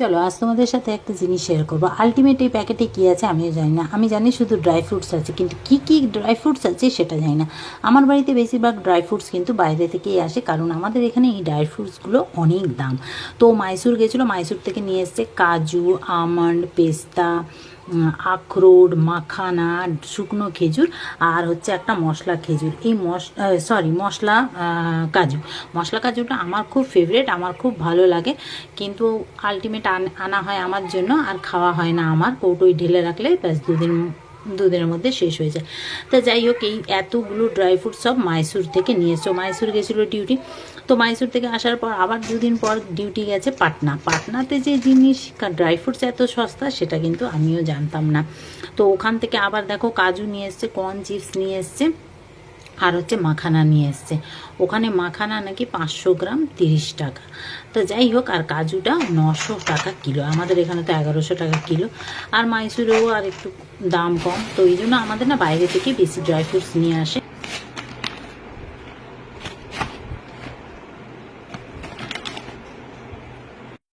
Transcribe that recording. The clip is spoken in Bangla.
চলো, আজ তোমাদের সাথে একটা জিনিস শেয়ার করব। আলটিমেট এই প্যাকেটে কী আছে আমিও জানি না। আমি জানি শুধু ড্রাই ফ্রুটস আছে, কিন্তু কী কী ড্রাই ফ্রুটস আছে সেটা জানি না। আমার বাড়িতে বেশিরভাগ ড্রাই ফ্রুটস কিন্তু বাইরে থেকেই আসে, কারণ আমাদের এখানে এই ড্রাই ফ্রুটসগুলো অনেক দাম। তো মাইসুর গেছিল মাইসুর থেকে নিয়ে এসছে কাজু আমন্ড পেস্তা আখরোট, মাখানা, শুকনো খেজুর আর হচ্ছে একটা মশলা খেজুর। এই মশ সরি মশলা কাজু। মশলা কাজুটা আমার খুব ফেভারেট আমার খুব ভালো লাগে। কিন্তু আলটিমেট আনা হয় আমার জন্য আর খাওয়া হয় না আমার। কৌটোই ঢেলে রাখলে ব্যাস দুদিন দুদিনের মধ্যে শেষ হয়ে যায়। তো যাই হোক, এই এতগুলো ড্রাই ফ্রুট সব মাইসুর থেকে নিয়ে এসো। মাইসুর গেছিল ডিউটি তো মাইসুর থেকে আসার পর আবার দুদিন পর ডিউটি গেছে পাটনা। পাটনাতে যে জিনিস ড্রাই ফ্রুটস এত সস্তা, সেটা কিন্তু আমিও জানতাম না। তো ওখান থেকে আবার দেখো কাজু নিয়ে এসছে কর্ন চিপস নিয়ে এসছে। আর হচ্ছে মাখানা নিয়ে এসছে। ওখানে মাখানা নাকি পাঁচশো গ্রাম তিরিশ টাকা। তো যাই হোক, আর কাজুটা নশো টাকা কিলো। আমাদের এখানে তো এগারোশো টাকা কিলো। আর মাইসুরেও আর একটু দাম কম। তো এই জন্য আমাদের না বাইরে থেকে বেশি ড্রাই ফ্রুটস নিয়ে আসে।